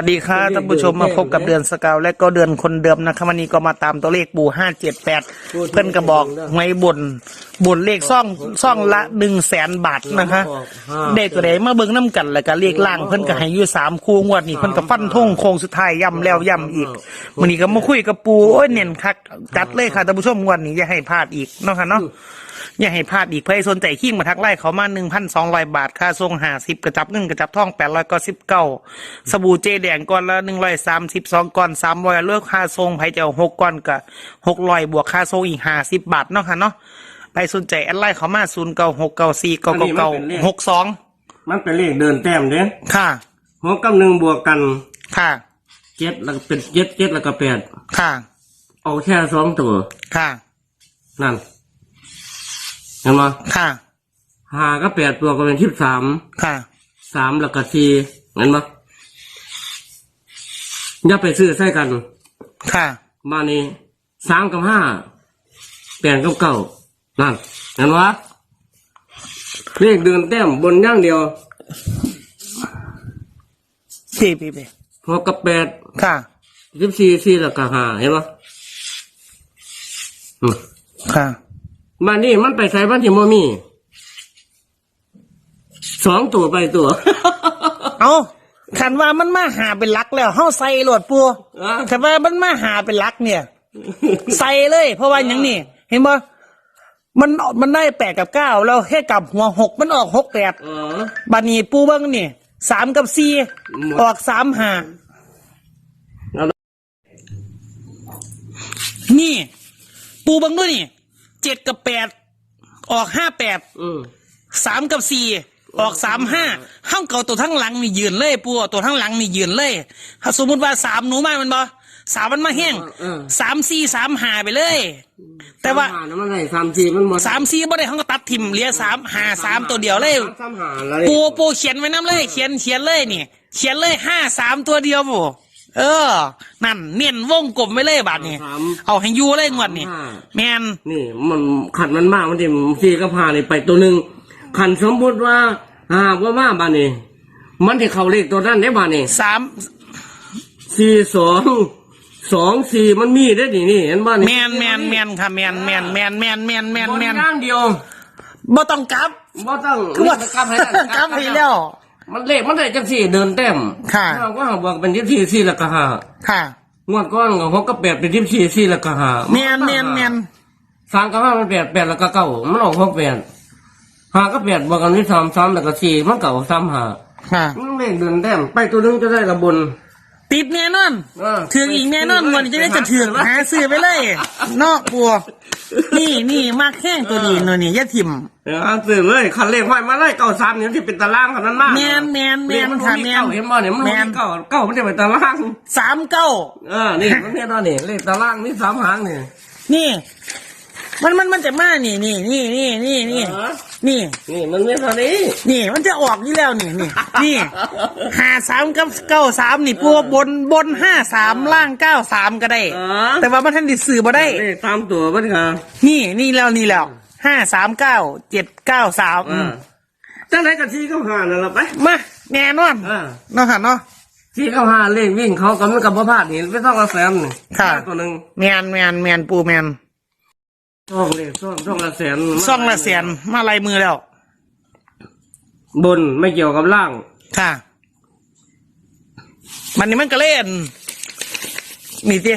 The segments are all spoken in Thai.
วัสดีครับท่านผู้ชมมาพบกับเดือนสกาวและก็เดือนคนเดิมนะครับวันนี้ก็มาตามตัวเลขปู่ห้าเจ็ดแปดเพื่อนก็บอกไว้บนบนเลขซ่องซ่องละหนึ่งแสนบาทนะคะเด็กตัวใดมาเบิ่งน้ำกันแล้วก็เลขล่างเพื่อนก็ให้อยู่สามคู่งวดนี่เพื่อนก็ฟันทงโค้งสุดท้ายย่ำแล้วย่ำอีกวันนี้ก็มาคุยกับปูโอ้ยเน่นคักจัดเลยค่ะท่านผู้ชมงวันนี้อย่าให้พลาดอีกเนาะค่ะเนาะ อย่าให้พลาดอีกเพื่อให้สนใจขิ้งมาทักไล่เขามาหนึ่งพันสองร้อยบาท ค่าทรงหาสิบกระจับเงินกระจับทองแปดร้อยก็สิบเก้าสบู่เจแดงก้อนละหนึ่งร้อยสามสิบสองก้อนสามร้อยเลือกค่าทรงไผ่เจ้าหกก้อนกับหกร้อยบวกค่าทรงอีกห้าสิบบาทเนาะค่ะเนาะไปสนใจแอดไลน์เขามาศูนย์เก้าหกเก้าสี่เก้าเก้าเก้าหกสองมันเป็นเลขเดินแต้มเด้ค่ะหกกับหนึ่งบวกกัน ค่ะเจ็ดแล้วก็เป็นเจ็ดเจ็ดแล้วก็แปดค่ะ เอาแค่สองตัว ค่ะ นั่น เห็นไหมค่ะหาก็แปดตัวก็เป็นทิพสามค่ะสามแล้วก็สี่เห็นไหมอย่าไปซื้อใส่กัน ค่ะมานี่สามกับห้าแปดกับเก้านั่นเห็นไหมเลขเดินแต้มบนอย่างเดียวสี่ปีไปหกกับแปดค่ะสิบสี่สี่แล้วก็ห้าเห็นไหมอืมค่ะ มานี่มันไปใส่บ้านที่โมมีสองตัวไปตัว เอาขันว่ามันมาหาเป็นหลักแล้วเฮาใส่โหลดปัวอะขันว่ามันมาหาเป็นหลักเนี่ย ใส่เลย เพราะว่าอย่างนี้เห็นบ่มันมันได้แปดกับเก้าแล้วแค่กลับหัวหกมันออกหกแปดเออ บานีปูเบิ้งนี่สามกับสี่หมด ออกสามหาเอาละนี่ ปูเบิ้งด้วยนี่ เจ็ดกับแปดออกห้าแปดอืมสามกับสี่ออกสามห้าห้างเก่าตัวทั้งหลังนี่ยืนเลยปูตัวทั้งหลังนี่ยืนเลยถ้าสมมติว่าสามหนูมามันบ่สามมันมาแห้งเออ สามสี่สามหาไปเลย แต่ว่าสมหานะมันไหนสามสี่มันหมดสามสี่บ่ได้เขาก็ตัดทิมเหลือสามหาสามตัวเดียวเลย สามสามหาแล้วปูปูเขียนไว้น้ำเลย เขียนเขียนเลยนี่ เขียนเลยห้าสามตัวเดียวปู เออ นั่นเน้นวงกลมไว้เลยบาทนี่สาม เอาให้อยูเลยงวดนี่ห้าแมนนี่มันขัดมันมากมันที่สี่กับห้านี่ไปตัวหนึ่งขันสมมติว่าหากว่ามาบ้านนี่มันที่เขาเลขตัวนั้นได้บ้านนี่สามสี่สองสองสี่มันมีได้ดินี่เห็นบ้านนี่แมนแมนแมนค่ะแมนแมนแมนแมนแมนแมนบนแมนย่างเดียวบ่ต้องกลับบ่ต้องคือว่ากลับให้ได้ กลับให้แล้ว มันเลขมันได้จังสี่เดินแต้มค่ะถ้าว่าบวกเป็นยี่สี่สี่แล้วก็ห้าค่ะงวดก้อนกับหกกับแปดเป็นยี่สี่สี่แล้วก็ห้าแมนแมนแมนสามกับห้ามันแปดแปดแล้วก็เก้ามันออกหกแปดห้ากับแปดบวกกันที่สามสามแล้วก็สี่มันเก่าสามห้าค่ะมันเลขเดินแต้มไปตัวหนึงจะได้ระบนติดแน่นอนเออถึงอีกแน่นอนงวดนี้จะได้จะถึงหาซื้อไปเลยนอกปัว นี่นี่มากแข้งตัวดีตัวนี้อยาทิมเอออ่านสื่อเลยคันเลขห้อยมาไล่เก้าสามเนี่ยที่เป็นตารางเท่านั้นมากแมนแมนแมนมันค่ะมีแมน เก้าเห็นบ่เนี่ยมันแมมีนเก้าเก้ามันจะเป็นตารางสามเก้าเออนี่มันเนี่ยตอนนี้เลขตารางนี่สามหางนี่นี่ มันมันมันจะมานี่นี่นี่นี่นี่นี่เออ นี่ นี่มันไม่เท่านี้นี่มันจะออกนี่แล้วนี่นี่นี่ห้าสามกับเก้าสามนี่ปัวบนบนห้าสามล่างเก้าสามก็ได้เออแต่ว่ามันท่านดิสื่อมาได้เลขตามตัวมันค่ะนี่นี่แล้วนี่แล้วห้าสามเก้าเจ็ดเก้าสามอ่าจังไรกับที่เขาหานั่นละไป มาแน่นอนอ่า เนาะค่ะเนาะ ที่เขาหาเลขวิ่งเขากำลังกับพระพลาดนี่ไม่ต้องกระแสนนี่ค่ะ ตัวหนึ่ง แมนแมนแมนปูแมน ช่องเลขช่องช่องละแสนซ่องละแสนมาลายมือแล้ว บนไม่เกี่ยวกับล่าง ค่ะ มันนี่มันก็เล่นนี่เจ้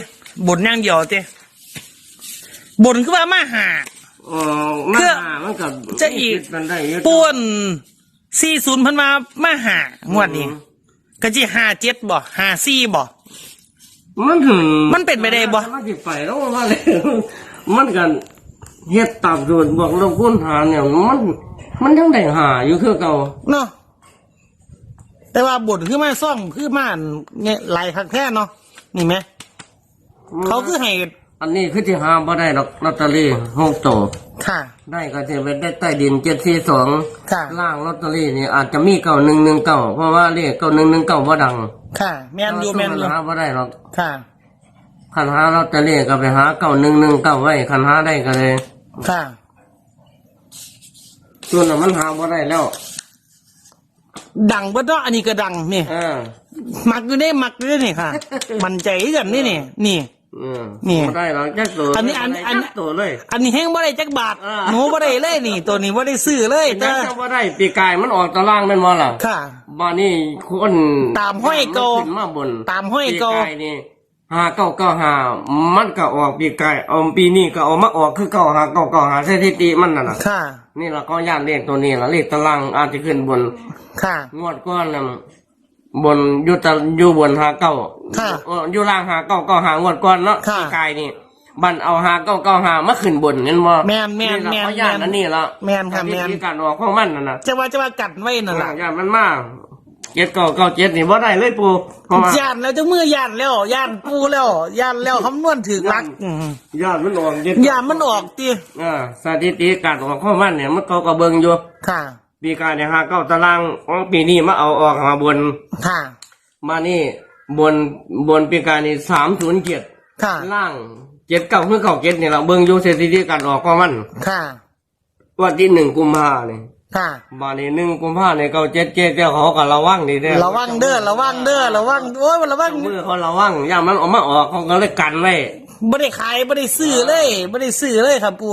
บนอย่างเดียวเจ้บนคือว่ามาหาอ๋อมาคือหามันกับจะอีกมันได้เยอะป่วนสี่ศูนย์พันมามาหางวดนี้ก็จีห้าเจ็ดบ่ห้าสี่บ่มันถึงมันเป็นไปได้บ่มันจิไปแล้วว่าเลยมันกัน เฮ็ดตามส่วนบอกเราคุ้นหาเนี่ยมัน มันยังได้หาอยู่คือเก่าเนาะแต่ว่าบนคือมาซ่องคือมาเนี่ยไหลายคักแท้เนาะนี่ไหมเขาคือให้อันนี้คือที่หาบ่ได้ดอกลอตเตอรี่หกโตวค่ะ ได้ก็จะเป็นได้ใต้ดินเจ็ดสี่สองค่ะ ล่างลอตเตอรี่นี่อาจจะมีเก่าหนึ่งหนึ่งเก่าเพราะว่าเลขเก่าหนึ่งหนึ่งเก่าว่าดังค่ะ แมนอยู่แมนอยู่หาบ่ได้หรอกค่ะ คันหาลอตเตอรี่ก็ไปหาเก่าหนึ่งหนึ่งเก่าไว้คันหาได้ก็เลย ค่ะ ส่วนนั้นมันหาบ่ได้แล้วดังเบ่เนาะอันนี้ก็ดังนี่อ่ามักอยู่ได้มักอยู่ได้นี่ค่ะ มันใจกันนี่นี่นี่เออนี่บ่ได้หรอกจักตัวอันนี้อันอัน จักตัวเลย อันนี้แห้งบ่ได้จักบาทอ่า หนูบ่ได้เลยนี่ ตัวนี้บ่ได้ซื้อเลยจัจ้ากจะบ่ได้ปีกายมันออกตารางแม่นบ่ล่ะค่ะ บ้านนี้คนตามห้อยเก่า ขึ้นมาบนตามห้อยเก่า ปีกายนี่ หาเก้าเก้าหามันก็ออกปีกายเอาปีนี้ก็เอามาออกคือเก้าหาเก้าเก้าหาสถิติมันน่ะนะค่ะ นี่เราก็ย่านเลขตัวนี้ละเลขตารางอาจจะขึ้นบน ค่ะ งวดก้อนน่ะบนอยู่ตะอยู่บนหาเก้าค่ะเอออยู่ล่างหาเก้าเก้าหางวดก้อนเนาะค่ะ ปีกายนี่บันเอาหาเก้าเก้าหามาขึ้นบนเห็นบ่แม่นแม่นล่ะแม่นเขาย่านแม่นอันนี้ละแม่นค่ะแม่นสถิติการออกของมันน่ะนะจะว่าจะว่ากัดไว้นั่นล่ะ ย่านมันมา เจ็ดเก้าเก้าเจ็ดนี่บ่ได้เลยปูเพราะว่าย่านแล้วเจ้ามือย่านแล้วย่านปูแล้วย่านแล้วคำนวณถึกลักอืมย่านมันออกเจ็ดย่านมันออกติเออสถิติการออกของมันเนี่ยมันก็กระเบิงอยู่ค่ะ ปีกายเนี่ยหาเก้าตารางของปีนี้มาเอาออกมาบน ค่ะ มานี่บนบนปีกายนี่สามศูนย์เจ็ดค่ะ ล่างเจ็ดเก้าเพื่อเก้าเจ็ดเนี่ยเราเบิ่งอยู่สถิติการออกของมันค่ะ วันที่หนึ่งกุมภาเนี่ย ค่ะบานี่หนึ่งกุมภาเนี่ยเก้าเจ็ดเจ็ดเจ้าเขาก็ระวังดีเด้อระวังเด้อระวังเด้อระวังโอ้ยระวังเมื่อเขาระวังอย่ามันออกมาออกเขาก็เลยกันไว้ไม่ได้ขายไม่ได้ซื้อเลยไม่ได้ซื้อเลยครับปู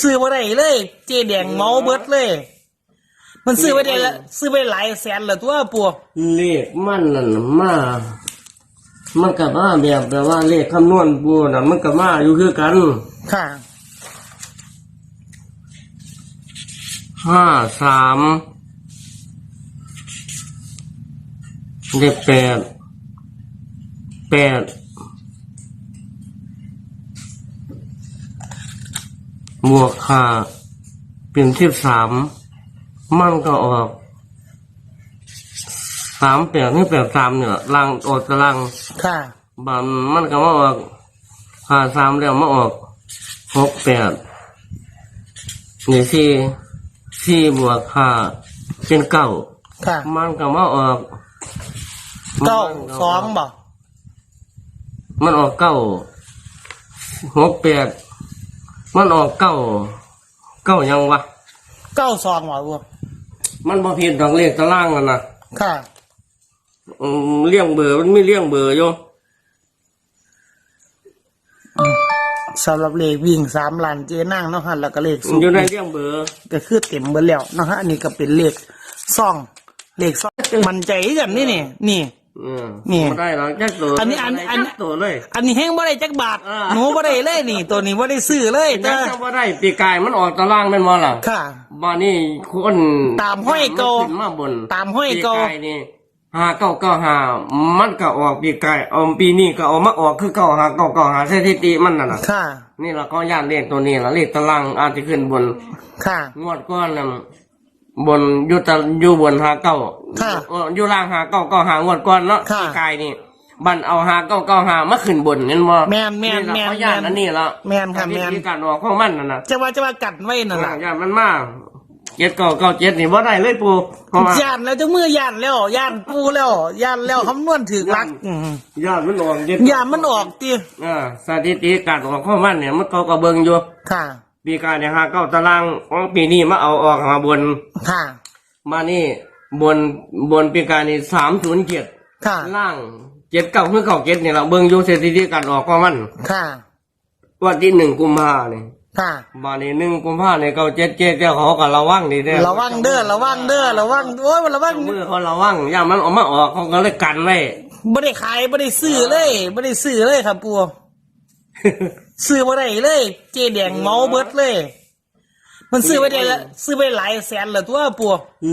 ซื้อมาได้เลย เจแดงเมาเบิดเลย มันซื้อไปได้ละซื้อไปหลายแสนเลยตัวปูเลขมันนั่นน่ะมามันกับมาแบบแบบว่าเลขคำนวณปูน่ะ มันกับมาอยู่คือกัน ค่ะ ห้าสามเลขแปดแปดบวกห้าเป็นสิบสามมันก็ออกสามแปดนี่แปดสามเนี่ยล่างออกตารางค่ะบานมันก็มาออกห้าสามแล้วมาออกหกแปดนี่สี่ สี่บวกห้าเป็นเก้าค่ะมันก็มาออกเก้าสองบ่มันออกเก้าหกแปดมันออกเก้าเก้ายังวะเก้าสองบ่ปูมันบ่ผิดดอกเลขตารางกันนะค่ะอืมเลี้ยงเบอร์มันไม่เลี้ยงเบอร์อยู่ สำหรับเลขวิ่งสามล้านเจนั่งเนาะฮะแล้วก็เลขมันสูอยู่ในเลี้ยงเบอร์ก็คือเต็มเบอร์แล้วเนาะฮะอันนี้ก็เป็นเลขซ่อง เลขซ่องมันใจกันนี่นี่นี่อืมนี่บ่ได้หรอกจักตัวอันนี้อันอันจักตัวเลย อันนี้แห้งบ่ได้จักบาทอ่าหนูบ่ได้เลยนี่ ตัวนี้บ่ได้ซื้อเลยจัจ้ากจะบ่ได้ปีกายมันออกตารางแม่นบ่ล่ะค่ะบ้านนี้คนตามห้อยเก่ามันขึ้นมาบนตามห้อยเก่าปีกายนี่ ห้าเก้าเก้าห้ามันก็ออกปีกายเอาปีนี้ก็เอามาออกคือเก้าห้าเก้าเก้าห้าสถิติมันน่ะนะค่ะ นี่เราก็ย่านเลขตัวนี้ละเลขตารางอาจจะขึ้นบน ค่ะ งวดก้อนน่ะบนอยู่ตะอยู่บนห้าเก้าค่ะเอออยู่ล่างห้าเก้าเก้าห้างวดก้อนเนาะค่ะ ปีกายนี่บันเอาห้าเก้าเก้าห้ามาขึ้นบนเห็นบ่แม่นแม่นนี่แม่นเราก็ย่านแม่นอันนี้ละแม่นค่ะแม่นวิธีการออกของมันน่ะนะจะว่าจะว่ากัดไว้นั่นล่ะย่านมันมาก เจ็ดเก้าเก้าเจ็ดนี่บ่ได้เลยปูเพราะว่าย่านแล้วเจ้ามือย่านแล้วย่านปูแล้วย่านแล้วคำนวณถึกลักอืมย่านมันออกเจ็ดย่านมันออกติเออสถิติการออกของมันเนี่ยมันเขาก็เบิ่งอยู่ค่ะ ปีการเนี่ยหาเก้าตารางของปีนี้มาเอาออกมาบน ค่ะ มานี่บนบนปีการนี่สามศูนย์เจ็ดค่ะ ล่างเจ็ดเก้าเพื่อเก้าเจ็ดเนี่ยเราเบิ่งอยู่สถิติการออกของมันค่ะ วันที่หนึ่งกุมภาเนี่ย ค่ะมานี่หนึ่งกุมภาเนี่ยเก้าเจ็ดเจ็ดเจ้าเขาก็ระวังดีเด้อระวังเด้อระวังเด้อระวังโอ้ยระวังเมื่อเขาระวังอย่ามันออกมาออกเขาก็เลยกันไว้ไม่ได้ขายไม่ได้ซื้อเลยไม่ได้ซื้อเลยครับปูซื้อมาได้เลย เจแดงเมาเบิดเลย มันซื้อไปได้ละซื้อไปหลายแสนเลยตัวปู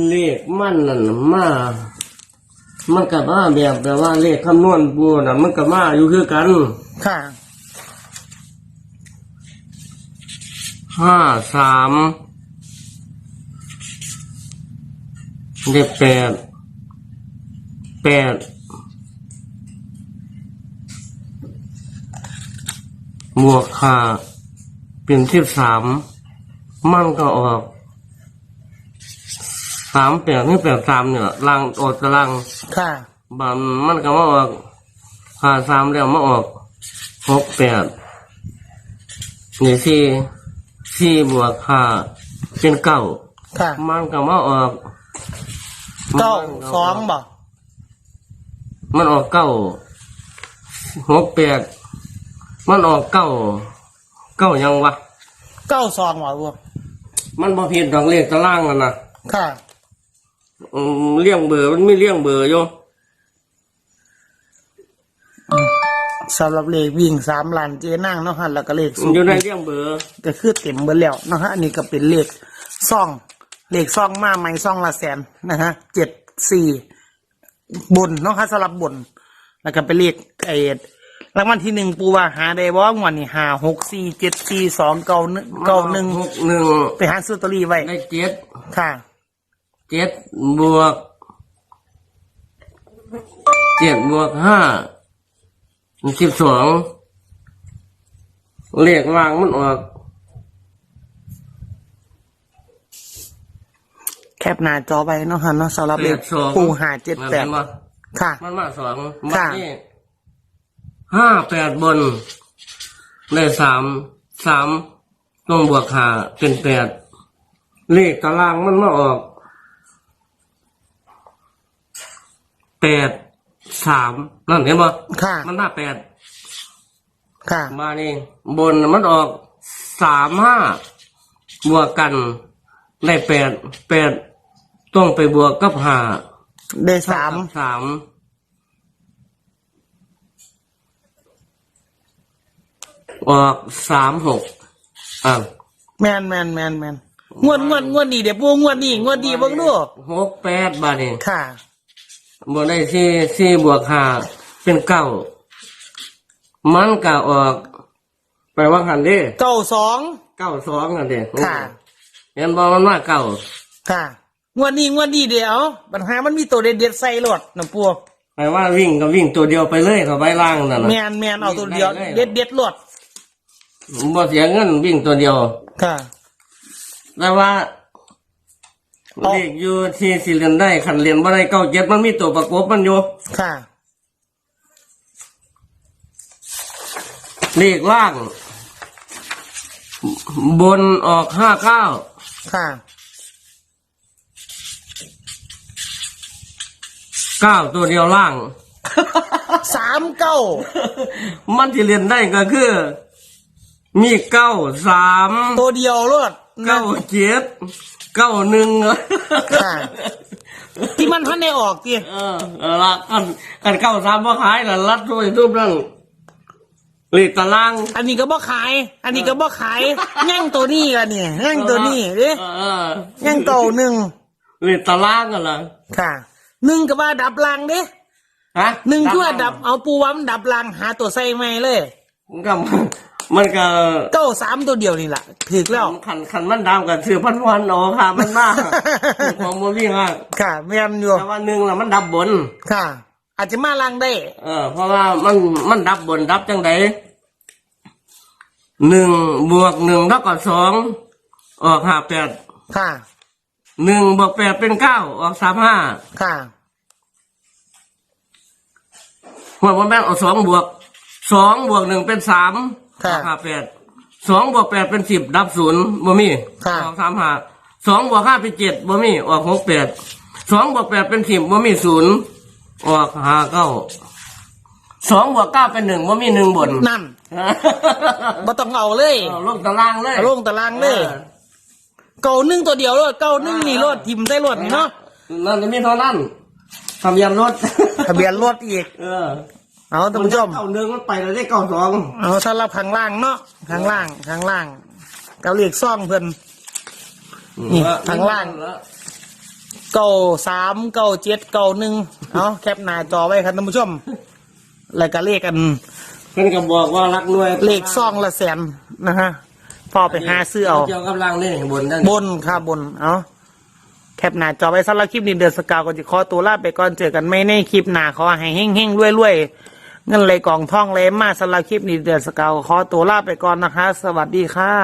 เลขมันนั่นน่ะมามันกับมาแบบแบบว่าเลขคำนวณปูน่ะมันกับมาอยู่คือกัน ค่ะ ห้าสามเลขแปดแปดบวกห้าเป็นสิบสามมันก็ออกสามแปดนี่แปดสามเนี่ยล่างออกตารางค่ะบานมันก็มาออกห้าสามแล้วมาออกหกแปดนี่สี่ สี่บวกห้าเป็นเก้าค่ะมันก็มาออกเก้าสองบ่มันออกเก้าหกแปดมันออกเก้าเก้ายังวะเก้าซองหวะบัวมันบ่ผิดดอกเลขตารางกันนะค่ะอืมเลี้ยงเบอร์มันไม่เลี้ยงเบอร์อยู่ สำหรับเลขวิ่งสามล้านเจนั่งเนาะฮะแล้วก็เลขมันสูงอยู่ในเลี้ยงเบอร์ก็คือเต็มเบิดแล้วเนาะฮะอันนี้ก็เป็นเลขซองเลขซองมาใหม่ซองละแสนนะฮะเจ็ดสี่บนเนาะฮะสำหรับบน แล้วก็เป็นเลขไอ้รางวัลที่หนึ่งปูว่าหาได้บ่งวันนี้หาหกสี่เจ็ดสี่สองเก้าหนึ่งเก้าหนึ่งหกหนึ่งไปหาซื้อลอตเตอรี่ไว้ได้เจ็ดค่ะเจ็ดบวกเจ็ดบวกห้า สิบสองเลขวางมันออก แคปหน้าจอไว้เนาะฮะเนาะสำหรับเลขแปดสอง ปูหาเจ็ดแปดมันมาค่ะ มันมาสองค่ะบัดนี้ห้าแปดบนได้สามสามต้องบวกหาเป็นแปดเลขตารางมันมาออกแปด สามนั่นเห็นบ่ค่ะ มันมาแปดค่ะ มานี่บนมันออกสามห้าบวกกันได้แปดแปดต้องไปบวกกับห้าได้สาม สามออกสามหกอะแมนแมนแมนแมนงวดงวดงวดนี้เดี๋ยวปูงวดนี้งวดนี้เบิ่งดูหกแปดบาทนี่ค่ะ บวกได้สี่สี่บวกห้าเป็นเก้ามันก็ออก ไปว่าหันเด้เก้าสองเก้าสองอันเด้ค่ะ เห็นบอกมันมาเก้าค่ะงวดนี้งวดนี้เดี๋ยวปัญหามันมีตัวเด็ดเด็ดๆใส่รถน้ำปูแปลว่าวิ่งก็วิ่งตัวเดียวไปเลยเขาไปล่างนั่นแมนะนแมนเอาตัวเดียวได้เลยเด็ดเด็ดๆรถบ่เสียเงินวิ่งตัวเดียว ค่ะแต่ว่าเอา เลขอยู่ที่สิเรียนได้ขันเรียนบ่ได้เก้าเจ็ดมันมีตัวประกบมันอยู่ค่ะ เลขล่าง บนออกห้าเก้าค่ะเก้าตัวเดียวล่าง สามเก้า มันที่เรียนได้ก็คือ มีเก้าสามตัวเดียวรถเก้าเจ็ด เก้าหนึ่งค่ะ ที่มันพันได้ออกทีเออเอาละกันกันเก้าสามพ่ขายละรัดด้วยรูปนั่นเลขตารางอันนี้ก็บ่ขาย อันนี้ก็บ่ขายแย่งตัวนี้กันเนี่ยแย่งตัวนี้เด้เออเออแย่งตัวหนึ่งเลขตารางกันละค่ะหนึ่งก็ว่าดับลังเด้ฮะหนึ่งคือว่าดับเอาปูวัมนดับลังหาตัวใส่ใหม่เลย มันก็ มันก็เก้าสามตัวเดียวนี่แหละถึกแล้วขันขันมันดำกับถือพันวันอ๋อค่ะมันมากของโมวี่ฮะค่ะแม่นอยู่แต่ว่าหนึ่งละมันดับบน ค่ะ อาจจะมาลังได้ เออ เพราะว่ามันมันดับบนดับจังไดหนึ่งบวกหนึ่งเท่ากับสองออกห้าแปดค่ะหนึ่งบวกแปดเป็นเก้าออกสามห้าค่ะหัวมันแม่นออกสองบวกสองบวกหนึ่งเป็นสาม ค่ะออกห้าแปดสองบวกแปดเป็นสิบดับศูนย์บ่มีค่ะ ออกสามห้าสองบวกห้าเป็นเจ็ดบ่มีออกหกแปดสองบวกแปดเป็นสิบบ่มีศูนย์ออกห้าเก้าสองบวกเก้าเป็นหนึ่งบ่มีหนึ่งบนนั่นบ่ต้องเอาเลย เอาลงตารางเลยเอาลงตารางเลยเก้าหนึ่งตัวเดียวรถเก้าหนึ่งนี่รถทิมใส่รถนี่เนาะนั่นจะมีเท่านั้นทำยันรถ ทะเบียนรถอีก เออ เอาท่านผู้ชม เก้าหนึ่งมันไปแล้วได้เก้าสองเอาสำหรับข้างล่างเนาะข้างล่างข้างล่างเกาเรียกซ่องเพิ่น นี่ข้างล่าง เก้าสามเก้าเจ็ดเก้าหนึ่งเอาแคปหน้าจอไว้ครับท่านผู้ชมแล้วก็เลขกัน เพิ่นก็บอกว่ารักหน่วยเลขซ่องละแสนนะฮะพอไปหาซื้อเอา เกี่ยวกับรางนี่บนนั่นบนค่ะบน เอาแคปหน้าจอไว้สำหรับคลิปนี้เดือนสกาวก็จะขอตัวลาไปก่อนเจอกันไม่ในคลิปหน้าขอให้เฮงเฮงรวยรวยๆ เงินไหลกล่องท่องเลยมาสำหรับคลิปนี้เดือนสกาวขอตัวลาไปก่อนนะคะ สวัสดีค่ะ